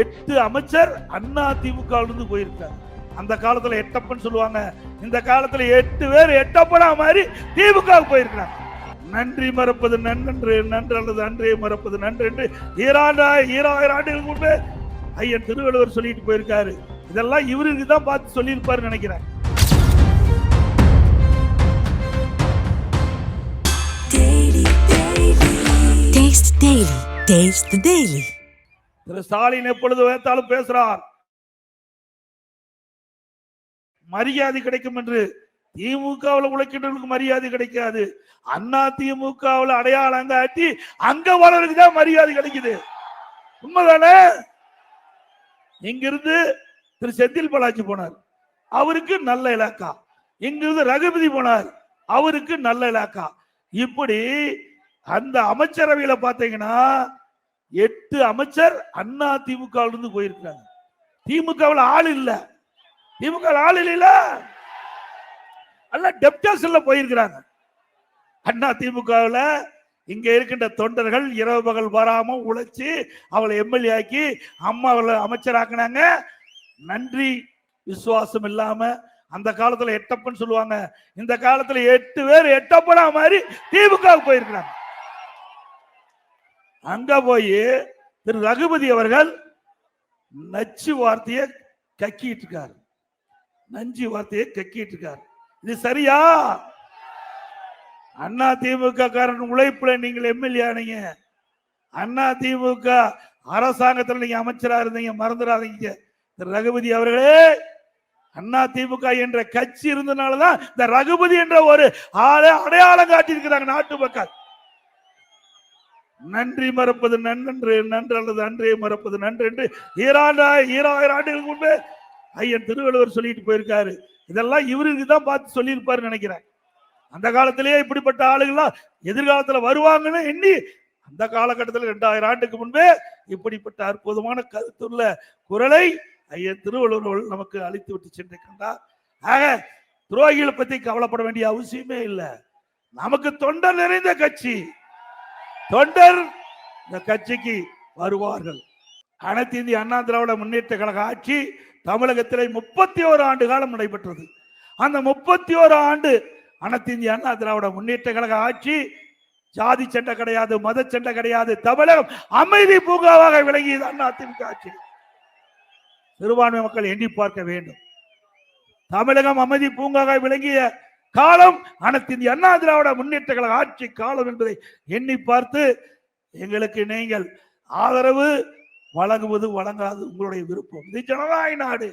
எட்டு அமைச்சர் அண்ணா திமுக இருந்து போயிருக்காங்க அந்த காலத்துல எட்டப்பன் சொல்லுவாங்க. இந்த காலத்துல எட்டு பேர் எட்டப்பனா மாதிரி திமுக போயிருக்கிறாங்க. நன்றி மறப்பது நன்றன்று நன்று அல்லது அன்றே மறப்பது நன்று என்று ஈராண்டா ஈராயிரம் ஆண்டுகளுக்கு முன்பே ஐயன் திருவள்ளுவர் சொல்லிட்டு போயிருக்காரு. இதெல்லாம் இவருக்கு தான் பார்த்து சொல்லியிருப்பாருன்னு நினைக்கிறேன். Taste daily. Taste the daily. திரு ஸ்டாலின் எப்பொழுது வைத்தாலும் பேசுறார். மரியாதை கிடைக்கும் என்று. திமுகவில் உழைக்கின்றவர்களுக்கு மரியாதை கிடைக்காது. அண்ணா திமுகவில் அடையாளம் காட்டி அங்க வளருக்கு தான் மரியாதை கிடைக்குது. உண்மைதானே? இங்கிருந்து திரு செந்தில் பாலாஜி போனார். அவருக்கு நல்ல இலாக்கா. இங்கிருந்து ரகுபதி போனார். அவருக்கு நல்ல இலாக்கா. இப்படி அந்த அமைச்சரவையில பாத்தீங்கன்னா எட்டு அமைச்சர் அண்ணா திமுக இருந்து போயிருக்காங்க திமுகவில் ஆள் இல்ல. திமுக ஆள் இல்ல அல்ல டெப்டர்ஸ்ல போயிருக்கிறாங்க. அண்ணா திமுகவில் இங்க இருக்கின்ற தொண்டர்கள் இரவு பகல் வராம உழைச்சி அவளை எம்எல்ஏ ஆக்கி அம்மா அவளை அமைச்சராக்குனாங்க. நன்றி. விசுவாசம் இல்லாம அந்த காலத்துல எட்டப்பன் சொல்லுவாங்க. இந்த காலத்துல எட்டு பேர் எட்டப்பனா மாதிரி திமுக போயிருக்கிறாங்க. அங்க போய் திரு ரகுபதி அவர்கள் நச்சு வார்த்தையை கக்கிட்டு இருக்காரு நஞ்சு வார்த்தையை கக்கிட்டு இருக்காரு இது சரியா? அண்ணா திமுக காரன் உழைப்புல நீங்கள் எம்எல்ஏ ஆனீங்க. அண்ணா திமுக அரசாங்கத்தில் நீங்க அமைச்சரா இருந்தீங்க மறந்துடாதீங்க. திரு ரகுபதி அவர்களே அண்ணா திமுக என்ற கட்சி இருந்தனாலதான் இந்த ரகுபதி என்ற ஒரு ஆளை அடையாளம் காட்டியிருக்கிறாங்க நாட்டு மக்கள். நன்றி மறப்பது நன்றன்று நன்று அல்லது அன்றே மறப்பது நன்று என்று ஈராண்டா ஈராயிரம் ஆண்டுகளுக்கு முன்பே ஐயன் திருவள்ளுவர் சொல்லிட்டு போயிருக்காரு. இதெல்லாம் இவருக்கு தான் பார்த்து சொல்லியிருப்பாரு நினைக்கிறேன். அந்த காலத்திலேயே இப்படிப்பட்ட ஆளுகள்லாம் எதிர்காலத்துல வருவாங்கன்னு எண்ணி அந்த காலகட்டத்தில் ரெண்டாயிரம் ஆண்டுக்கு முன்பே இப்படிப்பட்ட அற்புதமான கருத்துள்ள குரலை ஐயன் திருவள்ளுவர் நமக்கு அழித்து விட்டு சென்று கண்டார். ஆக துரோகிகளை பத்தி கவலைப்பட வேண்டிய அவசியமே இல்லை. நமக்கு தொண்டர் நிறைந்த கட்சி. தொண்டர் இந்த கட்சிக்கு வருவார்கள். அனைத்து இந்திய அண்ணா திராவிட முன்னேற்ற கழக ஆட்சி தமிழகத்திலே முப்பத்தி ஓரு ஆண்டு காலம் நடைபெற்றது. அந்த முப்பத்தி ஓரு ஆண்டு அனைத்து இந்திய அண்ணா திராவிட முன்னேற்ற கழக ஆட்சி ஜாதி சண்டை கிடையாது மத சண்டை கிடையாது தமிழகம் அமைதி பூங்காவாக விளங்கியது அண்ணா திமுக ஆட்சி. சிறுபான்மை மக்கள் எண்ணி பார்க்க வேண்டும். தமிழகம் அமைதி பூங்காக விளங்கிய காலம் அனைத்து இந்திய அண்ணா திராவிட முன்னேற்ற கழக ஆட்சி காலம் என்பதை எண்ணி பார்த்து எங்களுக்கு நீங்கள் ஆதரவு வழங்குவது வழங்காது உங்களுடைய விருப்பம். இது ஜனநாயக நாடு.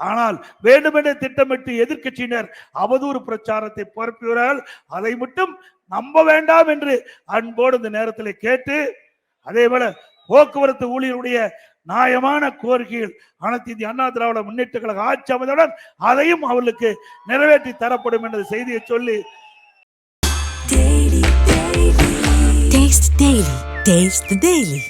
ஆனால் வேண்டுமென்றே திட்டமிட்டு எதிர்க்கட்சியினர் அவதூறு பிரச்சாரத்தை பரப்பியவர்கள் அதை மட்டும் நம்ப வேண்டாம் என்று அன்போடு இந்த நேரத்தில் கேட்டு அதே போல போக்குவரத்து ஊழியருடைய நியாயமான கோரிக்கைகள் அனைத்து இந்திய அண்ணா திராவிட முன்னேற்ற கழக ஆட்சி அமைந்தவுடன் அதையும் அவர்களுக்கு நிறைவேற்றி தரப்படும் என்ற செய்தியை சொல்லி Daily, Taste the daily.